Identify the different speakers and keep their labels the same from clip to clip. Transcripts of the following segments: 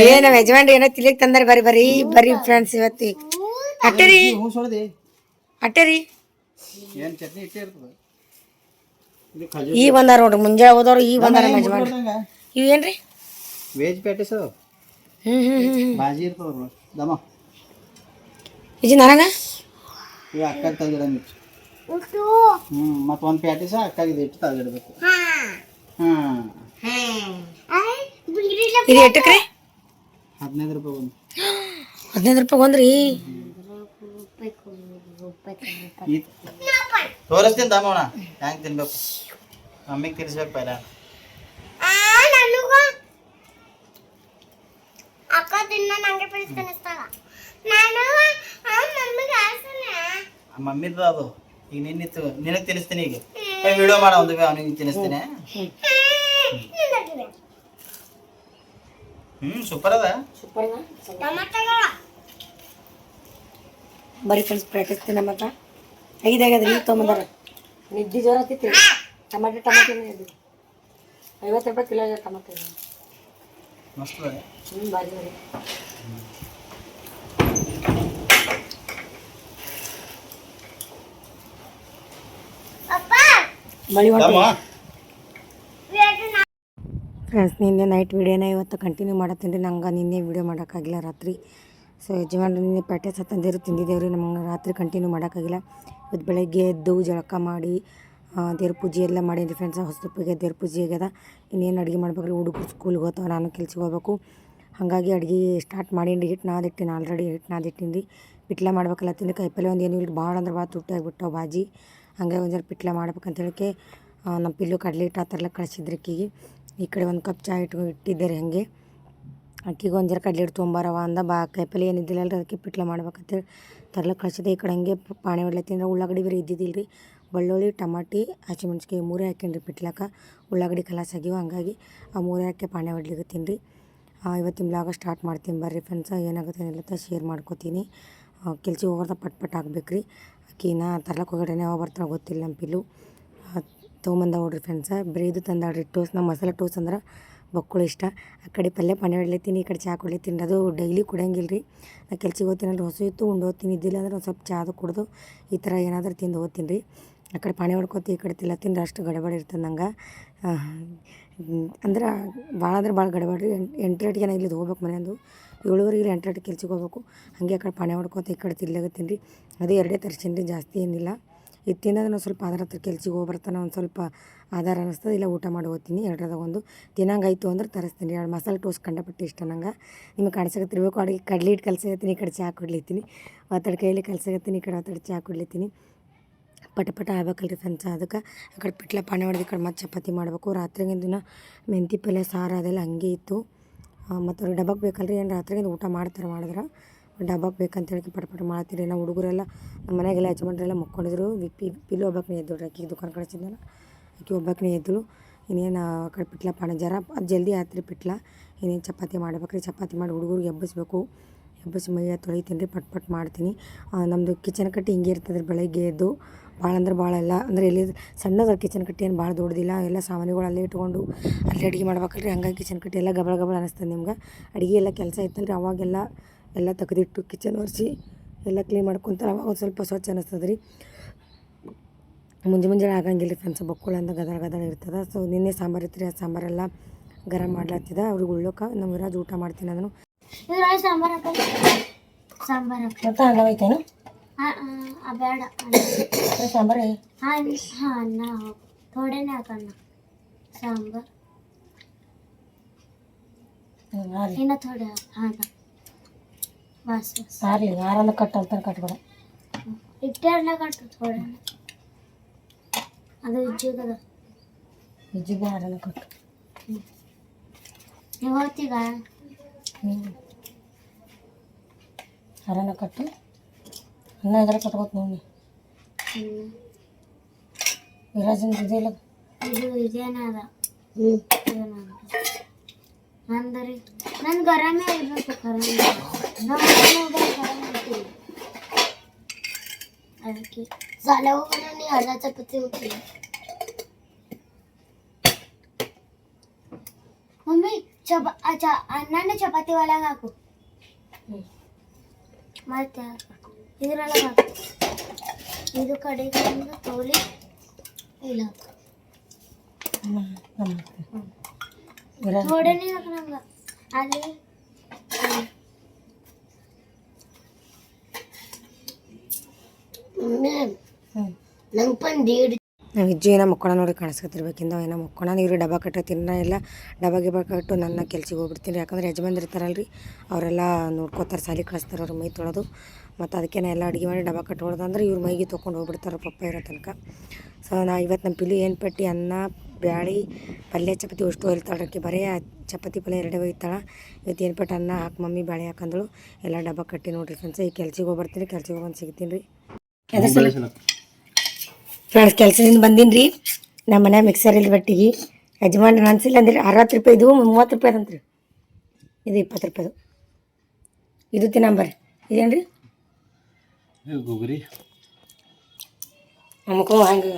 Speaker 1: ಏ ನಮ್ಮ ಯಜಮಾನ್ರಿ ಏನೋ ತಿಳಿಯಕ್ ತಂದಾರ ಬರಿ ಬರಿ ಬರಿ ಫ್ರೆಂಡ್ಸ್ ಇವತ್ತಿ. ಅಟ್ಟರಿ. ಅಟ್ಟರಿ. ಈ ಬಂದಾರ ನೋಡ್ರಿ ಮುಂಜಾನೆ ಹೋದವ್ರು ಈಗ ಬಂದಾರ ನಮ್ಮ ಯಜಮಾನ್ರಿ. ಇವು ಏನ್ರಿ?
Speaker 2: Veg patties.
Speaker 1: ಹ್ಮ್ ಹ್ಮ್ ಹ್ಮ್ ಹ್ಮ್.
Speaker 2: ದಮ.
Speaker 1: ಇದು ನನಗ?
Speaker 2: ಇವ ಅಕ್ಕ ತೆಗಿಡ ಪ್ಯಾಟಿಸ ಅಕ್ಕಾಗಿದೆ ಇಟ್ಟು ತೆಗಿಡ್ಬೇಕು
Speaker 1: ಇದು ಎಟ್ಟಕ್ರಿ
Speaker 2: ಹದಿನೈದು ರೂಪಾಯಿ ಒಂದು
Speaker 1: ಹದಿನೈದು ರೂಪಾಯಿ ಒಂದ್ರಿ
Speaker 2: ಈ- ತೋರಿಸ್ತೀನಿ ದಮೋಣ ಹೆಂಗೆ ತಿನ್ಬೇಕು ಮಮ್ಮಿಗೆ ತಿನ್ಸ್ಬೇಕು ಪೈಲ
Speaker 3: ಅಕ್ಕ ತಿನ್ನ ನಂಗೆ ಪ್ರೀತಿ ಕಲಿಸ್ತಾಳ ನಾನು ಮಮ್ಮಿಗೆ ಆಡ್ಸಲ್ಲ
Speaker 2: ಮಮ್ಮಿದ ಅದು ಈಗ ನಿನ್ನಿತ್ತು ನಿನಗೆ ತಿನ್ನಿಸ್ತೀನಿ ಈಗ. ವಿಡಿಯೋ ಮಾಡ ಒಂದು ಅವನಿಗೆ ತಿನ್ನಿಸ್ತೀನಿ ಹ್ಞೂ ಸೂಪರ್ ಅದ.
Speaker 3: ಟಮಾಟಗಳ.
Speaker 1: ಬರೀ ಫ್ರೆಂಡ್ಸ್ ಮತ್ತ ಐದಾಗದ್ರಿ ಈಗ ತೊಗೊಂಬಂದಾರ. ನಿದ್ದೆ ಜ್ವರ ಹತ್ತಿತ್ತು ಟಮಾಟೆ ಟಮಾಟೆ ಐವತ್ತು ರೂಪಾಯಿ ಕಿಲೋ ಇದೆ ಟಮಾಟೆ.
Speaker 2: ಮಸ್ತ್
Speaker 1: ಹ್ಞೂ ಬಾರಿ ಬಾರಿ
Speaker 3: ಅಪ್ಪ
Speaker 1: ಬಳಿ
Speaker 2: ದಮ
Speaker 1: ಫ್ರೆಂಡ್ಸ್ ನಿನ್ನೆ ನೈಟ್ ವಿಡಿಯೋನ ಇವತ್ತು ಕಂಟಿನ್ಯೂ ಮಾಡತ್ತೀನಿ ರೀ. ನಂಗೆ ನಿನ್ನೆ ವಿಡಿಯೋ ಮಾಡೋಕ್ಕಾಗಿಲ್ಲ ರಾತ್ರಿ. ಸೊ ಯಜಮಾನ್ ನಿನ್ನೆ ಪೇಟೆ ಸತ್ತಂದಿರು ತಿಂದಿದ್ದೇವೆ ರೀ ನಮಗೆ ರಾತ್ರಿ ಕಂಟಿನ್ಯೂ ಮಾಡೋಕ್ಕಾಗಿಲ್ಲ. ಇವತ್ತು ಬೆಳಗ್ಗೆ ಎದ್ದು ಜಳಕ ಮಾಡಿ ದೇವ್ರ ಪೂಜೆ ಎಲ್ಲ ಮಾಡೀನಿ ಫ್ರೆಂಡ್ಸ್. ಹೊಸದಪ್ಪಿಗೆ ದೇವ್ರ ಪೂಜೆ ಆಗ್ಯದ. ಇನ್ನೇನು ಅಡುಗೆ ಮಾಡ್ಬೇಕ್ರಿ? ಹುಡುಗರು ಸ್ಕೂಲ್ಗೆ ಹೋಗ್ತಾವ ನಾನು ಕೆಲ್ಸಕ್ಕೆ ಹೋಗ್ಬೇಕು. ಹಾಗಾಗಿ ಅಡುಗೆ ಸ್ಟಾರ್ಟ್ ಮಾಡೀನಿ ಹಿಟ್ಟು ನಾದಿಟ್ಟಿನಿ ಆಲ್ರೆಡಿ ಹಿಟ್ಟು ನಾದಿಟ್ಟಿನಿ ರೀ ಮಾಡ್ಬೇಕಲ್ಲ ತಿಂದು ಕಾಯಿಪಲ್ಲೆ ಒಂದು ಏನು ಇಲ್ಲಿ. ಭಾಳ ಅಂದ್ರೆ ಭಾಳ ತುಟ್ಟಿ ಆಗಿಬಿಟ್ಟವು ಬಾಜಿ. ಹಂಗಾಗಿ ಒಂದು ಪಿಟ್ಲೆ ಪಿಟ್ಲ ಮಾಡ್ಬೇಕಂತ ಹೇಳಕ್ಕೆ ನಮ್ಮ ಪಿಲ್ಲು ಕಡಲೆ ಹಿಟ್ಟು ಆ ಥರ ಎಲ್ಲ ಕಳಿಸಿದ್ರಿ ಅಕ್ಕಿಗೆ. ಈ ಕಡೆ ಒಂದು ಕಪ್ ಚಹಾ ಇಟ್ಟು ಇಟ್ಟಿದ್ದಾರೆ ಹಾಗೆ. ಅಕ್ಕಿಗೆ ಒಂದು ಜರ ಕಡ್ಲೆ ಹಿಟ್ಟು ತೊಂಬಾರವ ಅಂದ, ಬಾ ಕಾಯಿಪಲ್ಲೆ ಏನಿದ್ದಿಲ್ಲ ಅಲ್ರಿ ಅದಕ್ಕೆ ಪಿಟ್ಲ ಮಾಡ್ಬೇಕಂತೇಳಿ ತರಲ ಕಳಿಸಿದೆ. ಈ ಕಡೆ ಹಂಗೆ ಪಾಣಿ ಪಾಣಿ ಹೊಡ್ಲತ್ತಿಂದ್ರೆ ಉಳ್ಳಾಗಡ್ಡಿ ಬೇರೆ ಇದ್ದಿದ್ದಿಲ್ಲ ರೀ ಬೆಳ್ಳುಳ್ಳಿ, ಟಮಾಟಿ ಹಸಿಮೆಣ್ಸಿಕಾಯಿ ಮೂರೇ ಹಾಕೀನಿ ಪಿಟ್ಲಾಕ ಪಿಟ್ಲಕ್ಕ. ಉಳ್ಳಾಗಡ್ಡಿ ಕಲಾಸ್ ಆಗ್ಯಾವ, ಹಂಗಾಗಿ ಆ ಮೂರೇ ಹಾಕಿ ಪಾಣಿ ಹೊಡ್ಲಿಕತ್ತೀನಿ ರೀ ಇವತ್ತಿನ ಬ್ಲಾಗ ಸ್ಟಾರ್ಟ್ ಮಾಡ್ತೀನಿ ಬರ್ರಿ ಫ್ರೆಂಡ್ಸ ಏನಾಗುತ್ತೆ ಏನಿಲ್ಲ ಶೇರ್ ಮಾಡ್ಕೋತೀನಿ. ಕೆಲ್ಸಕ್ಕೆ ಹೋಗೋದ ಪಟ್ ಪಟ್ ಹಾಕ್ಬೇಕು ರೀ ಆಕಿನ ತರ್ಲಕ್ಕೆ ಹೋಗಡೇನೆ ಯಾವಾಗ ಬರ್ತಾಳೆ ಗೊತ್ತಿಲ್ಲ ನಮ್ಮ ಪಿಲ್ಲು. ತೊಗೊಂಬಂದ ನೋಡ್ರಿ ಫ್ರೆಂಡ್ಸ ಬ್ರೇದು ಇದು ತಂದಾಳ್ರಿ, ಟೋಸ್, ನಮ್ಮ ಮಸಾಲೆ ಟೋಸ್ ಅಂದ್ರೆ ಬಕ್ಕುಳು ಇಷ್ಟ. ಆ ಕಡೆ ಪಲ್ಯ ಪಾನಿ ಹೊಡ್ಲತ್ತೀನಿ ಈ ಕಡೆ ಚಹಾ ಕೊಡ್ಲತ್ತೀನಿ. ಅದು ಡೈಲಿ ಕುಡಿಯಂಗಿಲ್ಲ ರೀ ನಾ ಕೆಲ್ಸಕ್ಕೆ ಹೋಗ್ತೀನಲ್ರಿ, ಹೊಸ ಇತ್ತು, ಉಂಡು ಹೋಗ್ತೀನಿ. ಇದ್ದಿಲ್ಲ ಅಂದ್ರೆ ಒಂದು ಸ್ವಲ್ಪ ಚಹಾದು ಕುಡ್ದು ಈ ಥರ ಏನಾದರೂ ತಿಂದು ಹೋಗ್ತೀನಿ ರೀ ಆ ಕಡೆ ಪಾನಿ ಹೊಡ್ಕೊತಿ ಈ ಕಡೆ ತಿಲ್ಲ ತಿಂದ್ರೆ ಅಷ್ಟು ಗಡಬಡ ಇರ್ತದೆ ನಂಗೆ. ಅಂದ್ರೆ ಭಾಳ ಅಂದ್ರೆ ಭಾಳ ಗಡಬಡ್ರಿ. ಎಂಟು ರೇಟ್ಗೆ ನಾನು ಇಲ್ಲಿ ಹೋಗ್ಬೇಕು ಮನೆಯಂದು ಏಳುವರೆಗೆ ಎಂಟು ರೇಟ್ ಕೆಲ್ಸಕ್ಕೆ ಹೋಗ್ಬೇಕು. ಹಾಗೆ ಆ ಕಡೆ ಪಾನಿ ಹೊಡ್ಕೊತ ಈ ಕಡೆ ತಿಲ್ಲಾಗತ್ತೀನಿ ರೀ. ಅದೇ ಎರಡೇ ತರ್ಸೀನಿ ರೀ ಜಾಸ್ತಿ ಏನಿಲ್ಲ. ಇದು ಅದನ್ನು ಸ್ವಲ್ಪ ಆಧಾರ ಹತ್ರ ಕೆಲ್ಸಿಗೆ ಹೋಗ್ಬರ್ತಾನೆ ಒಂದು ಸ್ವಲ್ಪ ಆಧಾರ ಅನ್ನಿಸ್ತದೆ ಇಲ್ಲ ಊಟ ಮಾಡಿ ಹೋಗ್ತೀನಿ ಒಂದು. ತಿನ್ನಂಗಾಯ್ತು ಅಂದ್ರೆ ತರಿಸ್ತೀನಿ ಎರಡು ಮಸಾಲೆ ಟೋಸ್ಟ್ ಕಂಡಪಟ್ಟು ಇಷ್ಟ ನಂಗೆ. ನಿಮಗೆ ಕಾಣಿಸಕತ್ತಿರ್ಬೇಕು ಅಡುಗೆ ಕಡ್ಲಿ ಹಿಟ್ಟು ಕಲ್ಸಕತ್ತೀನಿ ಈ ಕಡೆ ಚಹಾ ಕುಡ್ಲಿತ್ತೀನಿ ಒತ್ತಡ ಕೈಯಲ್ಲಿ ಕಲ್ಸಕತ್ತೀನಿ ಈ ಕಡೆ ಒತ್ತಡ ಚಹಾ ಕುಡ್ಲಿತ್ತೀನಿ ಪಟ ಪಟ ಆಗ್ಬೇಕಲ್ರಿ ಫ್ರೆಂಡ್ಸ್. ಅದಕ್ಕೆ ಆ ಕಡೆ ಪಿಟ್ಲ ಪಾನಿ ಹೊಡೆದು ಕಡೆ ಮತ್ತೆ ಚಪಾತಿ ಮಾಡಬೇಕು. ರಾತ್ರಿಗೆ ದಿನ ಮೆಂತಿ ಪಲ್ಯ, ಸಾರು ಅದೆಲ್ಲ ಹಂಗೆ ಇತ್ತು. ಮತ್ತು ಅವ್ರಿಗೆ ಡಬ್ಬಕ್ಕೆ ಬೇಕಲ್ರಿ? ಏನು ರಾತ್ರಿಗಿಂದ ಊಟ ಮಾಡ್ತಾರೆ ಮಾಡಿದ್ರೆ? ಡಬ್ಬಕ್ಕೆ ಬೇಕಂತೇಳಿ ಪಟ ಮಾಡ್ತೀರಿ. ನಾವು ಹುಡುಗರೆಲ್ಲ ನಮ್ಮ ಮನೆಗೆಲ್ಲ ಯಜಮಾನ್ರೆಲ್ಲ ಮಕ್ಕೊಂಡಿದ್ರು. ವಿಪ್ಪಿ ಪಿಲು ಒಬ್ಬಕ್ಕೆ ಎದ್ದುಡ್ರಿ ಆಕಿಗೆ ದುಕಾನ್ ಕಳಿಸಿದ್ನಲ್ಲ ಆಕೆ ಒಬ್ಬಕ್ಕೆ ಎದ್ದಳು ಇನ್ನೇನು ಆ ಕಡೆ ಪಿಟ್ಲ ಪಾನಿ ಜರ ಅದು ಜಲ್ದಿ ಆತ್ರಿ ಪಿಟ್ಲ. ಇನ್ನೇನು ಚಪಾತಿ ಮಾಡ್ಬೇಕ್ರಿ. ಚಪಾತಿ ಮಾಡಿ ಹುಡುಗರಿಗೆ ಎಬ್ಬಿಸ್ಬೇಕು. ಎಬ್ಬಿಸಿ ಮೈಯ ತೊಳಿತೀನಿ ರೀ. ಪಟ್ ಪಟ್ ಮಾಡ್ತೀನಿ. ನಮ್ಮದು ಕಿಚನ್ ಕಟ್ಟಿ ಹಿಂಗೆ ಇರ್ತದೆ ಬೆಳಗ್ಗೆ ಎದ್ದು ಭಾಳ ಅಂದ್ರೆ ಭಾಳ ಎಲ್ಲ ಅಂದರೆ ಎಲ್ಲಿ ಸಣ್ಣದ ಕಿಚನ್ ಕಟ್ಟಿ ಏನು ಭಾಳ ದೊಡ್ಡದಿಲ್ಲ. ಎಲ್ಲ ಸಾಮಾನುಗಳು ಅಲ್ಲೇ ಇಟ್ಕೊಂಡು ಅಲ್ಲಿ ಅಡುಗೆ ಮಾಡ್ಬೇಕಲ್ರಿ. ಹಂಗಾಗಿ ಕಿಚನ್ ಕಟ್ಟಿ ಎಲ್ಲ ಗಬಳ ಗಬಳ ಅನಿಸ್ತದೆ ನಿಮ್ಗೆ. ಅಡುಗೆ ಎಲ್ಲ ಕೆಲಸ ಇತ್ತಲ್ರಿ ಅವಾಗೆಲ್ಲ ಎಲ್ಲ ತೆಗೆದಿಟ್ಟು ಕಿಚನ್ ಒರೆಸಿ ಎಲ್ಲ ಕ್ಲೀನ್ ಮಾಡ್ಕೊತಾರೆ. ಅವಾಗ ಒಂದು ಸ್ವಲ್ಪ ಸ್ವಚ್ಛ ಅನಿಸ್ತದೆ ರೀ ಮುಂಜೆ ಮುಂಜಾನೆ ಆಗಂಗಿಲ್ಲ ರೀ ಫ್ರೆಂಡ್ಸ್ ಬಕ್ಕುಳ ಅಂತ ಗದಳ ಗದಳ ಇರ್ತದೆ. ಸೊ ನಿನ್ನೆ ಸಾಂಬಾರು ಇತ್ತು ರೀ ಆ ಸಾಂಬಾರೆಲ್ಲ ಗರಂ ಮಾಡ್ಲತ್ತಿದ. ಅವ್ರಿಗೆ ಉಳ್ಳೋಕೆ ನಮ್ಮ ವಿರಾಜ್ ಊಟ ಮಾಡ್ತೀನಿ ಅದನ್ನು.
Speaker 3: ಸಾಂಬಾರು ಸಾಂಬಾರು ಬೇಡ
Speaker 1: ಸಾಂಬಾರು
Speaker 3: ಹಾ ಹಾ ಅನ್ನ ಥೋಡೆನೇ ಹಾಕಣ್ಣ ಸಾಂಬಾರ್ ಇನ್ನ ಥೋಡೆ ಹಾಕ ಬಸ್ ಬಸ್
Speaker 1: ಸಾರ್ಲಿ ಯಾರನ್ನ ಕಟ್ ಅಂತ ಕಟ್ಬೇಡ
Speaker 3: ಇಟ್ಟೆಲ್ಲ ಕಟ್ಟು ಥೋಡೆ ಅದು ಇಜ್ಜಿಗದ
Speaker 1: ನಿಜಗೆ ಯಾರನ್ನ ಕಟ್ಟು
Speaker 3: ನೀವು ಹೋಗ್ತೀಗ
Speaker 1: ಹ್ಞೂ ಯಾರನ್ನ ಕಟ್ಟು ಅನ್ನ ಇದ್ರೆ ಕಟ್ಕೋತ ನೋಡಿ
Speaker 3: ಹ್ಮ್.
Speaker 1: ವಿರಾಜನ್ ಇದಿಲ್ಲ
Speaker 3: ಇದು ಇದೇನದ
Speaker 1: ಹ್ಞೂ
Speaker 3: ಇದೇನದ ನಂದರಿ ನನ್ ಗರಮೇ ಇರ್ಬೇಕು ಗರಮೇ ನಮ್ಮ ಗರಮೆ ಇರ್ತೀವಿ ಅದಕ್ಕೆ ಶಾಲೆ ಹೋಗೋಣ ನೀ ಅರ್ಧ ಚಪಾತಿ ಹೋಗ್ತೀನಿ ಮಮ್ಮಿ ಚಪ ಚ ಅನ್ನನ ಚಪಾತಿ ಒಳಗೆ ಹಾಕು ಮತ್ತೆ ಇದ್ರೊಳಗೆ ಹಾಕು. ಇದು ತೋಲಿ ಇಲ್ಲ. ಥೋಡೆನೇ ಹಾಕು ನಮ್ಗೆ. ಅಲ್ಲಿ ನಂಗೆ
Speaker 1: ನಾವು ಹೆಜ್ಜೆ ಏನೋ ಮಕ್ಕಳ ನೋಡಿ ಕಾಣಿಸ್ಕೊತಿರ್ಬೇಕಿಂದ ಏನೋ ಮಕ್ಕಳ. ಇವ್ರು ಡಬ್ಬ ಕಟ್ಟ ತಿನ್ನ ಇಲ್ಲ. ಡಬ್ಬ ಗಿಬ್ಬ ಕಟ್ಟು ನನ್ನ ಕೆಲ್ಸಿಗೆ ಹೋಗ್ಬಿಡ್ತೀನಿ. ಯಾಕಂದ್ರೆ ಯಜಮಾನ್ರು ಇರ್ತಾರಲ್ರಿ ಅವರೆಲ್ಲ ನೋಡ್ಕೋತಾರೆ ಸಾಲಿ ಕಳಿಸ್ತಾರೆ ಅವ್ರ ಮೈ ತೊಳೆದು. ಮತ್ತು ಅದಕ್ಕೆ ನಾ ಎಲ್ಲ ಅಡುಗೆ ಮಾಡಿ ಡಬ್ಬ ಕಟ್ಟು ಹೊಡೆದಂದ್ರೆ ಇವ್ರ ಮೈಗೆ ತೊಗೊಂಡು ಹೋಗ್ಬಿಡ್ತಾರೆ ಪಪ್ಪ ಇರೋ ತನಕ. ಸೊ ನಾ ಇವತ್ತು ನಮ್ಮ ಪಿಲಿ ಏನು ಪಟ್ಟಿ ಅನ್ನ ಬ್ಯಾಳಿ ಪಲ್ಯ ಚಪಾತಿ ಅಷ್ಟು ಒಯ್ತಾಳೆ ಆಕೆ ಬರೀ ಆ ಚಪಾತಿ ಪಲ್ಯ ಎರಡೇ ಒಯ್ತಾಳೆ. ಇವತ್ತು ಏನು ಪಟ್ಟು ಅನ್ನ ಹಾಕಿ ಮಮ್ಮಿ ಬ್ಯಾಳಿ ಹಾಕಂದಳು. ಎಲ್ಲ ಡಬ್ಬ ಕಟ್ಟಿ ನೋಡಿರಿ ಫ್ರೆಂಡ್ಸ್. ಈಗ ಹೋಗಿ ಹೋಗ್ಬರ್ತೀನಿ ಕೆಲ್ಸಿಗೆ ಹೋಗಿ ಸಿಗ್ತೀನಿ ರೀ. ಫ್ರೆಂಡ್ಸ್ ಕೆಲಸದಿಂದ ಬಂದೀನಿ ರೀ. ನಮ್ಮ ಮನೆ ಮಿಕ್ಸರ್ ಇಲ್ಲಿ ಬಟ್ಟಿಗೆ ಯಜಮಾನ್ರು ಅನ್ಸಿಲ್ಲ ಅಂದ್ರೆ ಅರವತ್ತು ರೂಪಾಯಿ ಇದು ಮೂವತ್ತು ರೂಪಾಯಿ ಅದಂತ್ರಿ. ಇದು ಇಪ್ಪತ್ತು ರೂಪಾಯಿದು. ಇದು ತಿನ್ನಂಬರ್ರಿ. ಇದೇನು ರೀ
Speaker 2: ಗುಗ್ರಿ.
Speaker 1: ನಮಗೂ ಹಂಗೆ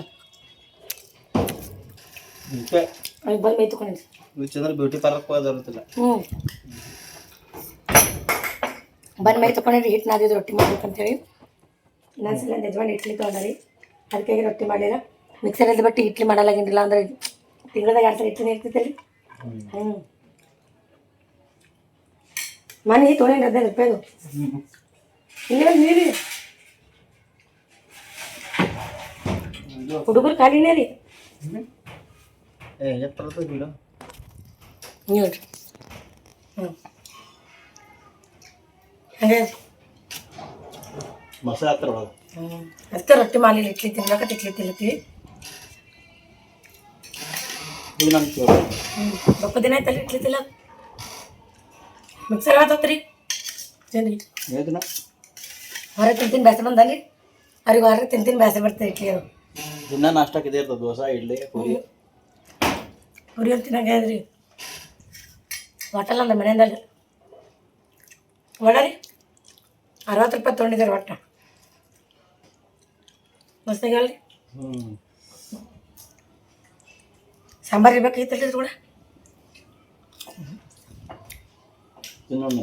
Speaker 1: ಅಲ್ಲಿ ಬಂದು ಮೈ ತಗೊಂಡ್ರಿ
Speaker 2: ಚಂದ್ರ ಬ್ಯೂಟಿ ಪಾರ್ಲರ್ ಹೋಗೋದಿರುತ್ತಿಲ್ಲ
Speaker 1: ಹ್ಞೂ ಬಂದು ಮೈ ತಗೊಂಡ್ರಿ ಹಿಟ್ಟು ನಾದಿದ್ದು ರೊಟ್ಟಿ ಮಾಡ್ಬೇಕಂತೇಳಿ. ಸಲ ಯಜಮಾನ್ ಇಡ್ಲಿ ತೊಗೊಂಡ್ರಿ. ಅದಕ್ಕಾಗಿ ರೊಟ್ಟಿ ಮಾಡಿಲ್ಲ ಮಿಕ್ಸರಲ್ಲಿ ಬಟ್ಟು ಇಡ್ಲಿ ಮಾಡಲಾಗಿಲ್ಲ ಅಂದ್ರೆ ತಿಂಗಳದಾಗ ಎರಡು ಸಲ ಇಡ್ಲಿ ಇರ್ತೈತಲ್ಲಿ ಹ್ಞೂ ಮನೆ ತೊಗೊಂಡು ಹದಿನೈದು ರೂಪಾಯಿದು ಇಲ್ಲ ನೀರಿ ಹುಡುಗರು ಖಾಲಿನೇ ರೀ
Speaker 2: ಏ ಎಷ್ಟು ಬರ್ತದೆ ಬಿಡು
Speaker 1: ನೋಡ್ರಿ ಹ್ಞೂ ಹಂಗೆ
Speaker 2: ಮಸಾಲೆ ಹಾಕ್ತಾರ ಒಳಗೆ
Speaker 1: ಹ್ಞೂ ಅದಕ್ಕೆ ರೊಟ್ಟಿ ಮಾಡಲಿಲ್ಲ ಇಡ್ಲಿ ತಿನ್ಬೇಕ ಇಡ್ಲಿ ತಿನ್ಲತ್ತೀವಿ
Speaker 2: ಇದು ನಮ್ಮ ಕೇಳಿ
Speaker 1: ಹ್ಞೂ ಬಪ್ಪ ದಿನ ಆಯ್ತಲ್ಲ ಇಡ್ಲಿ ತಿಲ್ಲ ಮಿಕ್ಸರ್ ಆತತ್ರಿ ತಿನ್ರಿ
Speaker 2: ಏದಿನ
Speaker 1: ಹೊರಗೆ ತಿಂತೀನಿ ಬೇಸರ ಬಂದಲ್ಲಿ ಅವ್ರಿಗೆ ಹೊರಗೆ ತಿಂತೀನಿ ಬೇಸರ ಬರ್ತದೆ ಇಡ್ಲಿ ಅದು
Speaker 2: ದಿನ ನಾಷ್ಟಕ್ಕೆ ಇದೇ ಇರ್ತದೆ ದೋಸೆ ಇಡ್ಲಿ ಪೂರಿ.
Speaker 1: ಪುರಿ ತಿನ್ನಂಗೆ ರೀ ಹೋಟೆಲ್ ಅಂದ ಮನೆಯಲ್ಲಿ ಒಡ ರೀ ಅರವತ್ತು ರೂಪಾಯಿ ತೊಗೊಂಡಿದ್ದಾರೆ ಒಟ್ಟ. ಮಸ್ತಾಗಿ ಅಲ್ರಿ.
Speaker 2: ಹ್ಞೂ
Speaker 1: ಸಾಂಬಾರು ಇರ್ಬೇಕಾಗಿತ್ತಲ್ರಿ ಇದು ಕೂಡ
Speaker 2: ತಿನ್ನೋಣ.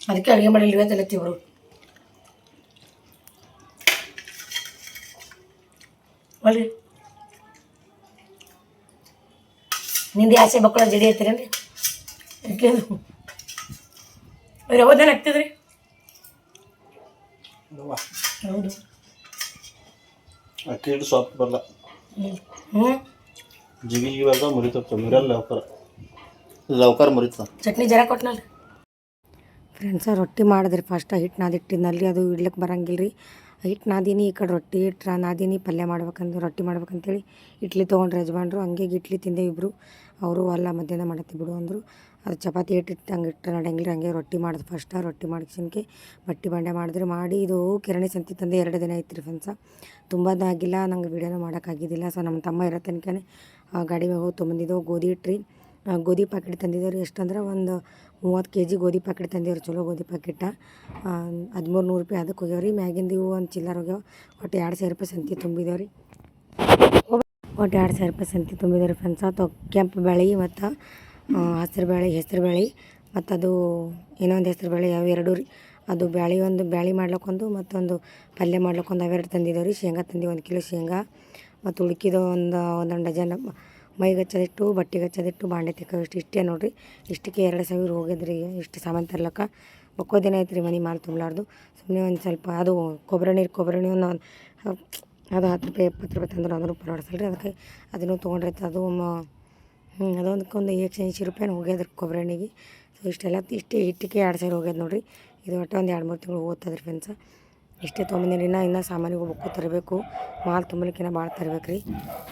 Speaker 1: ಅದಕ್ಕೆ ಅಡುಗೆ ಮಾಡಿಲ್ಲ ಇವತ್ತೆಲ್ಲ ತಿವ್ರು ಅಲ್ರಿ ನಿಂದು ಆಸೆ ಬಕ್ಕಳ ಜಡಿ ಐತಿರೇನ್ರಿ ಇಟ್ಲಿದು ಯಾವ್ದೇನು ಆಗ್ತದ್ರಿ? ಹೌದು.
Speaker 2: ಅಕ್ಕಿ ಸಾಫ್ಟ್ ಬರಲ್ಲ
Speaker 1: ಹ್ಞೂ ಜಿವಿ
Speaker 2: ಜಿಗಿ ಇವಾಗ ಮುರಿತಪ್ಪ ಮುರಿಯಲ್ಲ ಲವಕರ ಲವಕರ ಮುರಿತ
Speaker 1: ಚಟ್ನಿ ಜರ ಕೊಟ್ನಲ್ಲ ಫ್ರೆಂಡ್ಸ ರೊಟ್ಟಿ ಮಾಡಿದ್ರಿ ಫಸ್ಟ್ ಹಿಟ್ಟು ನಾದಿಟ್ಟಿದ್ನಲ್ಲಿ ಅದು ಇಡ್ಲಿಕ್ಕೆ ಬರಂಗಿಲ್ಲ ರೀ ಹಿಟ್ಟು ನಾದಿನಿ ಈ ಕಡೆ ರೊಟ್ಟಿ ಇಟ್ರ ನಾದಿನಿ ಪಲ್ಯ ಮಾಡ್ಬೇಕಂದ್ರೆ ರೊಟ್ಟಿ ಮಾಡ್ಬೇಕಂತೇಳಿ ಇಡ್ಲಿ ತೊಗೊಂಡ್ರೆ ಯಜಮಾನ್ರು, ಹಂಗೆ ಇಡ್ಲಿ ತಿಂದೆ ಇಬ್ಬರು ಅವರು ಅಲ್ಲ ಮಧ್ಯಾಹ್ನ ಮಾಡತ್ತಿ ಬಿಡು ಅಂದರು. ಅದು ಚಪಾತಿ ಇಟ್ಟಿಟ್ಟು ಹಂಗೆ ಇಟ್ಟು ನಡೆಯಂಗಿಲ್ಲ ಹಂಗೆ ರೊಟ್ಟಿ ಮಾಡಿದ್ ಫಸ್ಟ್ ರೊಟ್ಟಿ ಮಾಡಿಸಿನ್ಕೆ ಬಟ್ಟಿ ಬಂಡೆ ಮಾಡಿದ್ರೆ. ಮಾಡಿ ಇದು ಕಿರಣಿ ಸಂತಿ ತಂದೆ ಎರಡು ದಿನ ಐತ್ರಿ ರೀ ಫ್ರೆಂಡ್ಸ. ತುಂಬ ಆಗಿಲ್ಲ, ನಂಗೆ ವೀಡಿಯೋನ ಮಾಡೋಕ್ಕಾಗಿದ್ದಿಲ್ಲ ಸೊ ನಮ್ಮ ತಮ್ಮ ಇರೋ ತನಕನೇ ಗಾಡಿ ಮ್ಯಾಗ ಹೋಗಿ ತೊಗೊಂಬಂದಿದ್ದೆವು ಗೋಧಿ ಇಟ್ರಿ ಗೋಧಿ ಪ್ಯಾಕೆಟ್ ತಂದಿದ್ದೇವೆ ರೀ ಎಷ್ಟಂದ್ರೆ ಒಂದು ಮೂವತ್ತು ಕೆ ಜಿ ಗೋಧಿ ಪ್ಯಾಕೆಟ್ ತಂದೇವ್ರಿ ಚಲೋ ಗೋಧಿ ಪ್ಯಾಕೆಟ ಹದಿಮೂರು ನೂರು ರೂಪಾಯಿ ಅದಕ್ಕೆ ಹೋಗ್ಯಾವ ರೀ ಮ್ಯಾಗಿಂದು ಇವು ಒಂದು ಚಿಲ್ಲರ್ ಹೋಗ್ಯಾವ. ಒಟ್ಟು ಎರಡು ಸಾವಿರ ರೂಪಾಯಿ ಸಂತಿ ತುಂಬಿದೇವೆ ರೀ ಒಟ್ಟು ಎರಡು ಸಾವಿರ ರೂಪಾಯಿ ಸಂತಿ ತುಂಬಿದೇವೆ ರೀ ಫ್ರೆಂಡ್ಸ್ ಅದು ಕೆಂಪು ಬೇಳೆ ಮತ್ತು ಹಸಿರು ಬೇಳೆ ಹೆಸರು ಬೇಳೆ ಮತ್ತು ಅದು ಇನ್ನೊಂದು ಹೆಸರು ಬೇಳೆ ಯಾವ ಎರಡು ರೀ. ಅದು ಬ್ಯಾಳಿ ಒಂದು ಬ್ಯಾಳಿ ಮಾಡ್ಲಿಕ್ಕೊಂದು ಮತ್ತೊಂದು ಪಲ್ಯ ಮಾಡ್ಲಿಕ್ಕೊಂದು ಅವೆರಡು ತಂದಿದ್ದೇವೆ ರೀ ಶೇಂಗಾ ತಂದು ಒಂದು ಕಿಲೋ ಶೇಂಗಾ ಮತ್ತು ಉಳ್ಕಿದ ಒಂದು ಒಂದೊಂದು ಡಜನ್ ಮೈಗೆ ಹಚ್ಚದಿಟ್ಟು ಬಟ್ಟೆಗೆ ಹಚ್ಚೋದಿಟ್ಟು ಬಾಂಡೆ ತಿಕ್ಕ ಇಷ್ಟು ಇಷ್ಟೇ ನೋಡಿರಿ. ಇಷ್ಟಕ್ಕೆ ಎರಡು ಸಾವಿರ ಹೋಗಿದ್ರಿ, ಇಷ್ಟು ಸಾಮಾನು ತರ್ಲಕ್ಕ. ಒಕ್ಕೋ ದಿನ ಐತೆ ರೀ ಮನೆ ಮಾಲ್ ತುಂಬಲಾರ್ದು. ಸುಮ್ಮನೆ ಒಂದು ಸ್ವಲ್ಪ ಅದು ಕೊಬ್ಬರಿ ನೀರು ಕೊಬ್ಬರಿ ನೀರು ಒಂದು ಅದು ಹತ್ತು ರೂಪಾಯಿ, ಎಪ್ಪತ್ತು ರೂಪಾಯಿ ತಂದ್ರೆ ಅಂದ್ರೆ ಪರವಾಡ್ಸಲ್ಲ ರೀ ಅದಕ್ಕೆ ಅದನ್ನು ತೊಗೊಂಡ್ರೈತೆ ಅದು ಅದೊಂದಕ್ಕೊಂದು ಐಂಶಿ ರೂಪಾಯಿ ಹೋಗ್ಯದ ರೀ ಸೊ ಇಷ್ಟೆಲ್ಲ ಇಷ್ಟೇ ಇಟ್ಟಿಗೆ ಎರಡು ಸಾವಿರ ಹೋಗ್ಯದ ನೋಡಿರಿ. ಇದು ಒಟ್ಟು ಒಂದು ಎರಡು ಮೂರು ತಿಂಗಳು ಓದ್ತದೆ ರೀ ಫ್ರೆಂಡ್ಸ ಇಷ್ಟೇ ತೊಗೊಂಬಂದಿರಿ ಇನ್ನೂ ಇನ್ನೂ ಸಾಮಾನಿಗೆ ಹೋಗ್ಬೇಕು ತರಬೇಕು. ಮಾಲ್ ತುಂಬಲಿಕ್ಕಿನ್ನ ಭಾಳ ತರಬೇಕು ರೀ.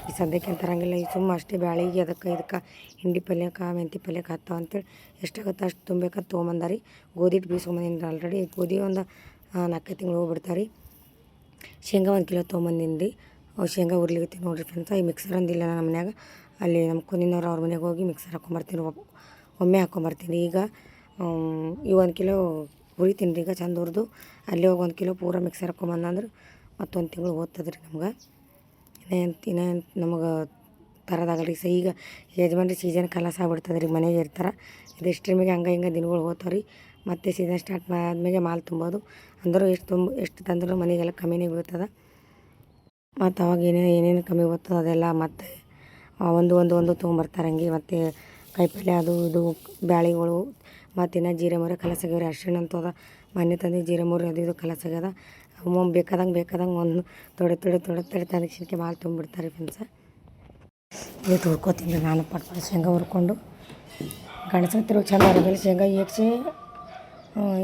Speaker 1: ಈ ಸದ್ಯಕ್ಕೆ ತರಂಗಿಲ್ಲ. ಈ ಸುಮ್ಮ ಅಷ್ಟೇ ಬ್ಯಾಳಿಗೆ ಅದಕ್ಕೆ ಇದಕ್ಕೆ ಹಿಂಡಿ ಪಲ್ಯಕ್ಕೆ ಮೆಂತಿ ಪಲ್ಯಕ್ಕೆ ಹತ್ತಾವ ಅಂತೇಳಿ ಎಷ್ಟಾಗುತ್ತೆ ಅಷ್ಟು ತುಂಬೇಕಂತ ತೊಗೊಂಬಂದಾರಿ ಗೋಧಿ ಬೀಸ್ಕೊಂಬಂದಿನಿ ಆಲ್ರೆಡಿ ಗೋಧಿ ಒಂದು ನಾಲ್ಕೈದು ತಿಂಗಳು ಹೋಗ್ಬಿಡ್ತಾರೆ ರೀ. ಶೇಂಗಾ ಒಂದು ಕಿಲೋ ತೊಗೊಂಬಂದಿನಿ ರೀ. ಶೇಂಗಾ ಉರ್ಲಿಗತ್ತಿ ನೋಡಿರಿ ಫ್ರೆಂಡ್ಸ್ ಈ ಮಿಕ್ಸರ್ ಒಂದಿಲ್ಲ ನಮ್ಮ ಮನ್ಯಾಗ. ಅಲ್ಲಿ ನಮ್ಮ ಕುಂದಿನವ್ರು ಅವ್ರ ಮನೆಗೆ ಹೋಗಿ ಮಿಕ್ಸರ್ ಹಾಕೊಂಬರ್ತೀನಿ ಒಮ್ಮೆ ಹಾಕೊಂಬರ್ತೀನಿ ಈಗ ಈ ಒಂದು ಕಿಲೋ ಹುರಿತೀನಿ ತಿನ್ರಿ ಈಗ ಚಂದ ಹುರಿದು ಅಲ್ಲಿ ಹೋಗಿ ಒಂದು ಕಿಲೋ ಪೂರ ಮಿಕ್ಸರ್ ಹಾಕೊಂಬಂದಂದ್ರೆ ಮತ್ತೊಂದು ತಿಂಗಳು ಓದ್ತದೆ ರೀ ನಮ್ಗೆ. ಇನ್ನೇನು ಇನ್ನೇನು ನಮಗೆ ತರೋದಾಗಲಿ ಸಹ ಈಗ ಯಜಮಾನ್ರಿ ಸೀಸನ್ ಕಲಾಸ ಆಗ್ಬಿಡ್ತದೆ ರೀ ಮನೆಗೆ ಇರ್ತಾರೆ. ಇದೆಷ್ಟು ಟೈಮಿಗೆ ಹಂಗೆ ಹಿಂಗೆ ದಿನಗಳು ಹೋಗ್ತಾವೆ ರೀ ಮತ್ತೆ ಸೀಸನ್ ಸ್ಟಾರ್ಟ್ ಆದ್ಮೇಲೆ ಮಾಲು ತುಂಬೋದು. ಅಂದರೂ ಎಷ್ಟು ತುಂಬ, ಎಷ್ಟು ತಂದರೂ ಮನೆಗೆಲ್ಲ ಕಮ್ಮಿನೇ ಬೀಳ್ತದೆ. ಮತ್ತು ಅವಾಗ ಏನೇನು ಏನೇನು ಕಮ್ಮಿ ಬರ್ತದೆ ಅದೆಲ್ಲ ಮತ್ತೆ ಒಂದು ಒಂದು ಒಂದು ತೊಗೊಂಬರ್ತಾರೆ ಹಂಗೆ ಮತ್ತು ಕಾಯಿಪಲ್ಯ ಅದು, ಇದು, ಬ್ಯಾಳಿಗಳು ಮತ್ತು ಇನ್ನು ಜೀರೆ ಮೊರೆ ಕಲಸಾಗ್ಯಾವ ರೀ ಅರ್ಶಿಣ ಅಂತದ ಮನೆ ತಂದು ಜೀರೆ ಮೊರೆ ಅದು, ಇದು ಕಲಸಾಗ್ಯದ ಒಮ್ಮೊಮ್ಮೆ ಬೇಕಾದಂಗೆ ಬೇಕಾದಂಗೆ ಒಂದು ತೊಡೆ ತೊಡೆ ತೊಡೆ ತೊಡೆ ತಂದಕ್ಷಣಕ್ಕೆ ಮಾಲ್ ತುಂಬಿಡ್ತಾರೆ ಫ್ರೆಂಡ್ಸ. ಇದು ಹುರ್ಕೋತೀನಿ ನಾನು ಪಟ್ ಪಟ್ ಶೇಂಗಾ ಹುರ್ಕೊಂಡು. ಗಣಸತ್ತಿರೋ ಚಂದ ಅರದಲ್ಲಿ ಶೇಂಗಾ ಏಕ್ಸೆ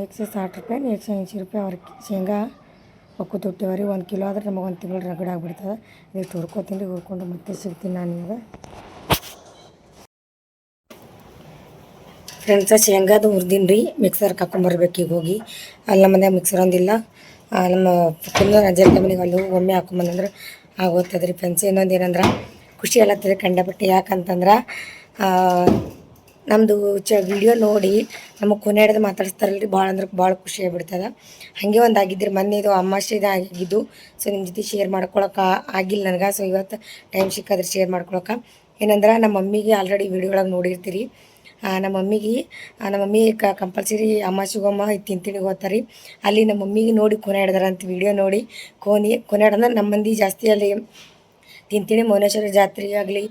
Speaker 1: ಏಕ್ಸೆ ಸಾठ ರೂಪಾಯಿ, ಏಕ್ಸೆ ಐಂಶಿ ರೂಪಾಯಿ ಅವ್ರ ಶೇಂಗಾ ಒಕ್ಕು ತುಟ್ಟಿವರಿ ಒಂದು ಕಿಲೋ ಆದ್ರೆ ನಮಗೆ ಒಂದು ತಿಂಗಳು ರಗಡ ಆಗ್ಬಿಡ್ತದೆ. ಇದಿಷ್ಟು ಹುರ್ಕೋತೀನಿ ರೀ, ಹುರ್ಕೊಂಡು ಮತ್ತೆ ಸಿಗ್ತೀನಿ ನಾನು ಇವಾಗ. ಫ್ರೆಂಡ್ಸ ಶೇಂಗಾದು ಹುರಿದೀನಿ ರೀ ಮಿಕ್ಸರ್ಗೆ ಹಾಕೊಂಬರ್ಬೇಕು ಈಗ ಹೋಗಿ. ಅಲ್ಲಿ ನಮ್ಮ ಮನ್ಯಾಗ ಮಿಕ್ಸರ್ ಒಂದಿಲ್ಲ. ನಮ್ಮ ತುಂಬ ಅಜ್ಜನ ಮನೆಗೆ ಅಲ್ಲಿ ಒಮ್ಮೆ ಹಾಕೊಂಬಂದ್ರೆ ಆಗೋಗ್ತದೆ ರೀ ಫ್ರೆಂಡ್ಸ್ ಇನ್ನೊಂದು ಏನಂದ್ರೆ, ಖುಷಿ ಆಗತ್ತದ ಕಂಡಪಟ್ಟೆ. ಯಾಕಂತಂದ್ರೆ ನಮ್ಮದು ಚ ವಿಡಿಯೋ ನೋಡಿ ನಮಗೆ ಕೊನೆ ಮಾತಾಡಿಸ್ತಾರಲ್ಲ ರೀ ಭಾಳ ಅಂದ್ರೆ ಭಾಳ ಖುಷಿ ಆಗಿಬಿಡ್ತದೆ. ಹಾಗೆ ಒಂದು ಆಗಿದ್ರಿ, ಮೊನ್ನೆ ಇದು ಅಮಾವಾಸ್ಯೆದು ಆಗಿದ್ದು. ಸೊ ನಿಮ್ಮ ಜೊತೆ ಶೇರ್ ಮಾಡ್ಕೊಳಕ್ಕೆ ಆಗಿಲ್ಲ ನನಗೆ. ಸೊ ಇವತ್ತು ಟೈಮ್ ಸಿಕ್ಕಾದ್ರೆ ಶೇರ್ ಮಾಡ್ಕೊಳಕ್ಕೆ ಏನಂದ್ರೆ, ನಮ್ಮ ಮಮ್ಮಿಗೆ ಆಲ್ರೆಡಿ ವಿಡಿಯೋ ಒಳಗೆ ನೋಡಿರ್ತೀರಿ. ನಮ್ಮ ಮಮ್ಮಿಗೆ ನಮ್ಮ ಮಮ್ಮಿ ಕ ಕಂಪಲ್ಸರಿ ಅಮಾಸಿಗೊಮ್ಮ ತಿಂತಿಣಿಗೆ ಹೋಗ್ತಾರೆ ಅಲ್ಲಿ ನಮ್ಮ ಮಮ್ಮಿಗೆ ನೋಡಿ ಕೊನೆ ಅಂತ ವಿಡಿಯೋ ನೋಡಿ. ಕೋನಿ ಕೊನೆ ಹಿಡ್ದಂದ್ರೆ ನಮ್ಮ ಮಂದಿ ಜಾಸ್ತಿ ಅಲ್ಲಿ ತಿಂತೀನಿ ಮೌನೇಶ್ವರ ಜಾತ್ರೆ ಆಗಲಿ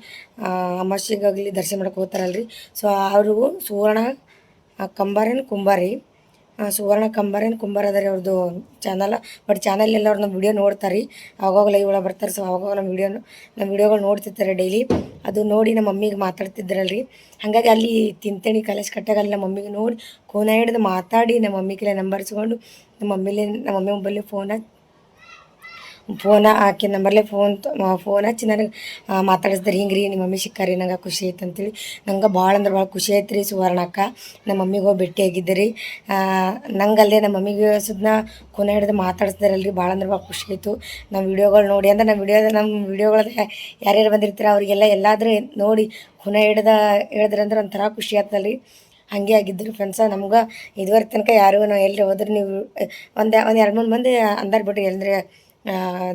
Speaker 1: ದರ್ಶನ ಮಾಡಕ್ಕೆ ಹೋಗ್ತಾರಲ್ರಿ ಸೊ ಅವರು ಸುವರ್ಣ ಕಂಬಾರನ ಕುಂಬಾರಿ. ಸುವರ್ಣ ಕಂಬರೇನು ಕುಂಬಾರ ಅದ ರೀ ಅವ್ರದ್ದು ಚಾನಲ್ ಬಟ್ ಚಾನಲ್ ಎಲ್ಲ ಅವ್ರು ನಮ್ಮ ವಿಡಿಯೋ ನೋಡ್ತಾರೆ. ರೀ ಅವಾಗ ಲೈವ್ ಒಳಗೆ ಬರ್ತಾರೆ ಸೊ ಅವಾಗ ನಮ್ಮ ವಿಡಿಯೋ ನಮ್ಮ ವಿಡಿಯೋಗಳು ನೋಡ್ತಿರ್ತಾರೆ ಡೈಲಿ ಅದು ನೋಡಿ ನಮ್ಮ ಮಮ್ಮಿಗೆ ಮಾತಾಡ್ತಿದ್ರಲ್ರಿ. ಹಾಗಾಗಿ ಅಲ್ಲಿ ತಿಂತೇಣಿ ಕಾಲೇಜ್ ಕಟ್ಟಾಗ ಅಲ್ಲಿ ನಮ್ಮ ಮಮ್ಮಿಗೆ ನೋಡಿ, ಕೋನ ಹಿಡಿದು ಮಾತಾಡಿ ನಮ್ಮ ಮಮ್ಮಿಗೆಲ್ಲ ನಂಬರ್ಸ್ಕೊಂಡು ನಮ್ಮ ಮಮ್ಮಿಲಿ ನಮ್ಮ ಮಮ್ಮಿ ಮೊಬೈಲ್ ಫೋನ್ ಫೋನ ಆಕೆ ನಂಬರ್ಲೆ ಫೋನ್ ಫೋನ್ ಹಚ್ಚಿ ನನಗೆ ಮಾತಾಡಿಸ್ತಾರೆ ಹಿಂಗೆ ರೀ ನಿಮ್ಮ ಮಮ್ಮಿ ಸಿಕ್ಕಾರಿ, ನಂಗೆ ಖುಷಿ ಐತೆ ಅಂತೇಳಿ ನಂಗೆ ಭಾಳ ಅಂದ್ರೆ ಭಾಳ ಖುಷಿ ಐತೆ ರೀ ಸುವರ್ಣಕ್ಕ. ನಮ್ಮ ಮಮ್ಮಿಗೆ ಹೋಗಿ ಭೇಟಿಯಾಗಿದ್ದೆ ರೀ ನಂಗಲ್ಲದೆ ನಮ್ಮ ಮಮ್ಮಿಗೆ ಸುದ್ನ ಕೊನೆ ಹಿಡಿದು ಮಾತಾಡಿಸ್ತಾರಲ್ರಿ ಭಾಳ ಅಂದ್ರೆ ಭಾಳ ಖುಷಿ ಆಯಿತು. ನಮ್ಮ ವಿಡಿಯೋಗಳು ನೋಡಿ, ಅಂದ್ರೆ ನಮ್ಮ ವೀಡಿಯೋ ನಮ್ಮ ವೀಡಿಯೋಗಳ ಯಾರ್ಯಾರು ಬಂದಿರ್ತೀರ ಅವರಿಗೆಲ್ಲ ಎಲ್ಲಾದರೂ ನೋಡಿ ಕೊನೆ ಹಿಡ್ದ ಹೇಳಿದ್ರಂದ್ರೆ ಒಂಥರ ಖುಷಿ ಆಗ್ತಲ್ರಿ ಹಾಗೆ ಆಗಿದ್ದರು ಫ್ರೆಂಡ್ಸ ನಮ್ಗೆ ಇದುವರೆ ತನಕ ಯಾರು ನಾವು ಎಲ್ಲಿ ಹೋದ್ರೆ ನೀವು, ಒಂದು ಒಂದು ಎರಡು, ಮೂರು ಮಂದಿ ಅಂದಾರ್ ಬಿಟ್ರಿ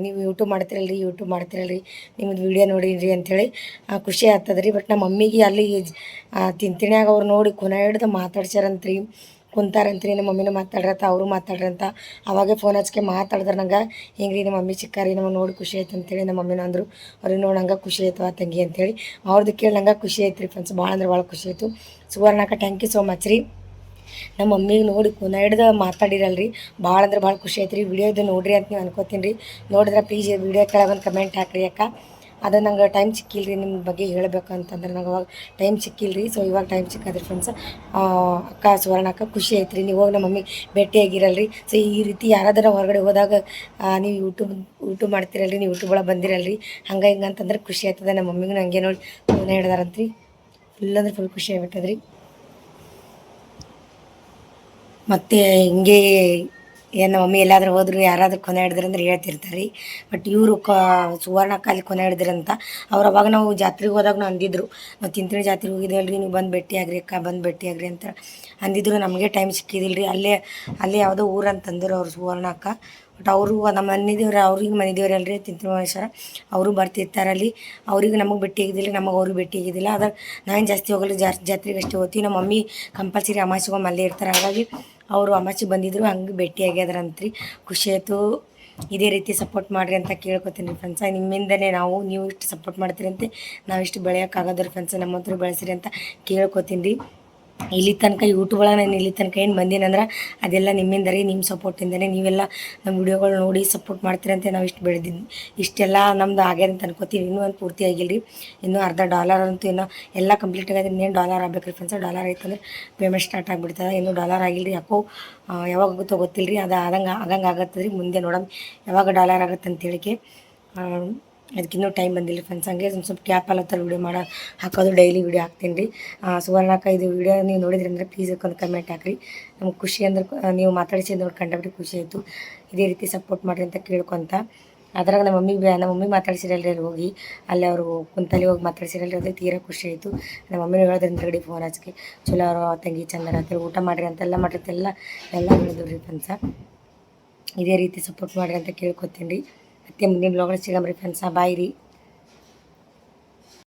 Speaker 1: ನೀವು ಯೂಟ್ಯೂಬ್ ಮಾಡ್ತಿರಲ್ರಿ ಯೂಟ್ಯೂಬ್ ಮಾಡ್ತಿರಲ್ರಿ. ನಿಮ್ಮದು ವೀಡಿಯೋ ನೋಡಿರಿ ಅಂಥೇಳಿ ಖುಷಿ ಆಗ್ತದೆ ರೀ ಬಟ್ ನಮ್ಮ ಮಮ್ಮಿಗೆ ಅಲ್ಲಿ ತಿಂತಿಣ್ಯಾಗ ಅವ್ರು ನೋಡಿ ಕೊನೆ ಹಿಡ್ದು ಮಾತಾಡ್ಸ್ಯಾರಂತ್ರಿ, ಕುಂತಾರಂತ್ರಿ, ನಮ್ಮ ಮಮ್ಮಿನೂ ಮಾತಾಡ್ರತ್ತ ಅವರು ಮಾತಾಡ್ರಂತ. ಅವಾಗೆ ಫೋನ್ ಹಚ್ಕೆ ಮಾತಾಡಿದ್ರೆ ನಂಗೆ ಹಿಂಗೆ ರೀ ನಮ್ಮ ಮಮ್ಮಿ ಚಿಕ್ಕಾರಿ, ನಮಗೆ ನೋಡಿ ಖುಷಿ ಆಯ್ತು ಅಂತೇಳಿ ನಮ್ಮ ಮಮ್ಮಿನ ಅಂದರು. ಅವ್ರಿಗೆ ನೋಡಿ ನಂಗೆ ಖುಷಿ ಆಯ್ತು ಆ ತಂಗಿ ಅಂತೇಳಿ. ಅವ್ರದ್ದು ಕೇಳಿ ನಂಗೆ ಖುಷಿ ಆಯ್ತು ರೀ ಫ್ರೆಂಡ್ಸ್ ಭಾಳ ಅಂದ್ರೆ ಭಾಳ ಖುಷಿ ಆಯಿತು. ಸುವರ್ಣಕ್ಕ ಥ್ಯಾಂಕ್ ಯು ಸೋ ಮಚ್ ರೀ. ನಮ್ಮ ಮಮ್ಮಿಗೆ ನೋಡಿ ಕುನ ಹಿಡ್ದು ಮಾತಾಡಿರಲ್ರಿ. ಭಾಳ ಅಂದ್ರೆ ಭಾಳ ಖುಷಿ ಆಯ್ತು ರೀ ವಿಡಿಯೋ ಇದು ನೋಡ್ರಿ ಅಂತ ನೀವು ಅನ್ಕೋತೀನಿ ರೀ ನೋಡಿದ್ರೆ ಪ್ಲೀಸ್ ವಿಡಿಯೋ ಕೆಳಗೆ ಒಂದು ಕಮೆಂಟ್ ಹಾಕ್ರಿ ಅಕ್ಕ. ಅದು ನಂಗೆ ಟೈಮ್ ಸಿಕ್ಕಿಲ್ಲ ರೀ ನಿಮ್ಮ ಬಗ್ಗೆ ಹೇಳಬೇಕು ಅಂತಂದ್ರೆ ನಂಗೆ ಅವಾಗ ಟೈಮ್ ಸಿಕ್ಕಿಲ್ಲ ರೀ ಸೊ ಇವಾಗ ಟೈಮ್ ಸಿಕ್ಕದ್ರಿ ಫ್ರೆಂಡ್ಸ್ ಅಕ್ಕ ಸುವರ್ಣ ಅಕ್ಕ ಖುಷಿ ಆಯ್ತು ರೀ ನೀವು ಹೋಗಿ ನಮ್ಮ ಮಮ್ಮಿಗೆ ಭೇಟಿಯಾಗಿರಲ್ರಿ. ಸೊ ಈ ರೀತಿ ಯಾರಾದರೂ ಹೊರಗಡೆ ಹೋದಾಗ ನೀವು ಯೂಟ್ಯೂಬ್ ಯೂಟ್ಯೂಬ್ ಮಾಡ್ತಿರಲ್ರಿ. ನೀವು ಯೂಟ್ಯೂಬ್ ಒಳಗೆ ಬಂದಿರಲ್ರಿ. ಹಂಗೆ ಹಿಂಗೆ ಅಂತಂದ್ರೆ ಖುಷಿ ಆಯ್ತದ. ನಮ್ಮ ಮಮ್ಮಿಗೂ ನಂಗೆ ನೋಡಿ ಫೋನ್ ಹಿಡ್ದಾರಂತ್ರಿ ಫುಲ್ ಅಂದ್ರೆ ಫುಲ್ ಖುಷಿ ಆಗ್ಬಿಟ್ಟದ್ರಿ. ಮತ್ತು ಹಿಂಗೆ ಏನು ಮಮ್ಮಿ ಎಲ್ಲಾದ್ರೂ ಹೋದ್ರು, ಯಾರಾದ್ರೂ ಕೊನೆ ಹಿಡಿದ್ರೆ ಅಂದ್ರೆ ಹೇಳ್ತಿರ್ತಾರೆ. ರೀ ಬಟ್ ಇವರು ಕ ಸುವರ್ಣ ಕಾಲಿ ಕೊನೆ ಹಿಡಿದ್ರಂತ ಅವ್ರು ಅವಾಗ ನಾವು ಜಾತ್ರೆಗೆ ಹೋದಾಗ ಅಂದಿದ್ರು. ನಾವು ತಿಂತಿನ ಜಾತ್ರೆಗೆ ಹೋಗಿದ್ದೇವಲ್ರಿ ನೀವು ಬಂದು ಭೇಟಿ ಆಗ್ರಿ ಅಕ್ಕ, ಬಂದು ಭೇಟಿ ಆಗ್ರಿ ಅಂತ ಅಂದಿದ್ರು. ನಮಗೆ ಟೈಮ್ ಸಿಕ್ಕಿದಿಲ್ಲ ಅಲ್ಲೇ ಅಲ್ಲೇ ಯಾವುದೋ ಊರು ಅವ್ರು ಸುವರ್ಣ ಅಕ್ಕ. ಬಟ್ ಅವರು ನಮ್ಮ ಮನೆ ದೇವ್ರು, ಅವ್ರಿಗೆ ಮನೆ ದೇವ್ರು ಅಲ್ರಿ ತಿಂತಿಮೇಶ್ವರ ಅವರು ಬರ್ತಿರ್ತಾರೆ ಅಲ್ಲಿ ಅವ್ರಿಗೆ ನಮಗೆ ಭೇಟಿ ಆಗಿದ್ದಿಲ್ಲ ನಮಗೆ ಅವ್ರಿಗೆ ಭೇಟಿ ಆಗಿದ್ದಿಲ್ಲ ಅದಾಗ ನಾವೇನು ಜಾಸ್ತಿ ಹೋಗಲ್ಲ ಜಾತ್ರೆಗೆ ಅಷ್ಟೇ ಹೋಗ್ತೀವಿ. ನಮ್ಮ ಮಮ್ಮಿ ಕಂಪಲ್ಸರಿ ಅಮಾಸಿಗೊಮ್ಮೆ ಅಲ್ಲೇ ಇರ್ತಾರೆ. ಹಾಗಾಗಿ ಅವರು ಅಮಾಚಿ ಬಂದಿದ್ರು, ಹಂಗೆ ಭೇಟಿ ಆಗ್ಯಾದ್ರಂತ್ರಿ. ಖುಷಿ ಆಯಿತು. ಇದೇ ರೀತಿ ಸಪೋರ್ಟ್ ಮಾಡಿರಿ ಅಂತ ಕೇಳ್ಕೊತೀನಿ ಫ್ರೆಂಡ್ಸ ನಿಮ್ಮಿಂದನೇ ನಾವು, ನೀವು ಇಷ್ಟು ಸಪೋರ್ಟ್ ಮಾಡ್ತೀರಂತೆ, ನಾವು ಇಷ್ಟು ಬೆಳೆಯೋಕ್ಕಾಗೋದ್ರ ಫ್ರೆಂಡ್ಸ್ ನಮ್ಮ ಹತ್ರ ಬೆಳೆಸಿರಿ ಅಂತ ಕೇಳ್ಕೊತೀನಿ. ರೀ ಇಲ್ಲಿ ತನಕ ಯೂಟ್ಯೂಬ್ ಒಳಗೆ ನಾನು ಇಲ್ಲಿ ತನಕ ಏನು ಬಂದೀನಂದ್ರೆ ಅದೆಲ್ಲ ನಿಮ್ಮಿಂದ ರೀ ನಿಮ್ಮ ಸಪೋರ್ಟಿಂದನೇ ನೀವೆಲ್ಲ ನಮ್ಮ ವಿಡಿಯೋಗಳು ನೋಡಿ ಸಪೋರ್ಟ್ ಮಾಡ್ತೀರಂತೆ ನಾವು ಇಷ್ಟು ಬೆಳೆದಿದ್ದು ಇಷ್ಟೆಲ್ಲ ನಮ್ದು ಆಗ್ಯದ ಅಂತ ಅನ್ಕೋತೀವಿ. ಇನ್ನೂ ಒಂದು ಪೂರ್ತಿ ಆಗಿಲ್ಲ ರೀ ಇನ್ನೂ ಅರ್ಧ ಡಾಲರ್ ಅಂತೂ ಇನ್ನೂ ಎಲ್ಲ ಕಂಪ್ಲೀಟ್ ಆಗಿದೆ ಇನ್ನೇನು ಡಾಲರ್ ಆಗಬೇಕು ಫ್ರೆಂಡ್ಸ್ ಡಾಲರ್ ಆಯ್ತಂದ್ರೆ ಪೇಮೆಂಟ್ ಸ್ಟಾರ್ಟ್ ಆಗಿಬಿಡ್ತದೆ. ಇನ್ನೂ ಡಾಲರ್ ಆಗಿಲ್ಲ ರೀ ಯಾಕೋ ಯಾವಾಗ ಗೊತ್ತಿಲ್ಲ ರೀ ಅದು ಆದಂಗೆ, ಆಗಂಗೆ ಆಗತ್ತೆ ರೀ ಮುಂದೆ ನೋಡೋಣ ಯಾವಾಗ ಡಾಲರ್ ಆಗುತ್ತೆ ಅಂತ ಹೇಳಿಕೆ ಅದಕ್ಕಿನ್ನೂ ಟೈಮ್ ಬಂದಿಲ್ಲ ಫ್ರೆಂಡ್ಸ್ ಹಂಗೆ ಸ್ವಲ್ಪ ಸ್ವಲ್ಪ ಕ್ಯಾಪ್ ಎಲ್ಲ ಥರ ವೀಡಿಯೋ ಮಾಡೋ, ಹಾಕೋದು ಡೈಲಿ ವೀಡಿಯೋ ಹಾಕ್ತೀನಿ ರೀ. ಸುವರ್ಣಕ್ಕ ಇದು ವೀಡಿಯೋ ನೀವು ನೋಡಿದ್ರಿ ಅಂದರೆ ಪ್ಲೀಸ್ ಒಂದು ಕಮೆಂಟ್ ಹಾಕ್ರಿ. ನಮ್ಗೆ ಖುಷಿ ಅಂದ್ರೆ ನೀವು ಮಾತಾಡಿಸಿ ನೋಡಿ ಖುಷಿ ಆಯಿತು. ಇದೇ ರೀತಿ ಸಪೋರ್ಟ್ ಮಾಡಿರಿ ಅಂತ ಕೇಳ್ಕೊತ. ಅದ್ರಾಗ ನಮ್ಮ ಮಮ್ಮಿ ನಮ್ಮ ಮಮ್ಮಿ ಮಾತಾಡ್ಸಿರಲ್ರಿ ಅಲ್ಲಿ ಹೋಗಿ. ಅಲ್ಲಿ ಅವರು ಕುಂತಲ್ಲಿ ಹೋಗಿ ಮಾತಾಡ್ಸಿರಲ್ರಿ, ಅದೇ ತೀರಾ ಖುಷಿ ಆಯಿತು. ನಮ್ಮ ಮಮ್ಮಿ ಹೇಳಿದ್ರಿಂದ ರೆಡಿ ಫೋನ್ ಹಚ್ಚಿ ಚಲೋ ಅವರು, ತಂಗಿ ಚಂದರ ಅಂತೇಳಿ ಊಟ ಮಾಡಿರಿ ಅಂತೆಲ್ಲ ಮಾಡಿರ್ತೆಲ್ಲ ಎಲ್ಲ ಹೇಳಿದ್ರು ರೀ ಫ್ರೆಂಡ್ಸ ಇದೇ ರೀತಿ ಸಪೋರ್ಟ್ ಮಾಡಿರಿ ಅಂತ ಕೇಳ್ಕೊತೀನಿ ರೀ. ಮತ್ತೆ ಮುಂದಿನ ಬ್ಲಾಗಲ್ಲಿ ಸಿಗಮ್ರಿ ಫ್ರೆಂಡ್ಸ ಬಾಯ್ ರೀ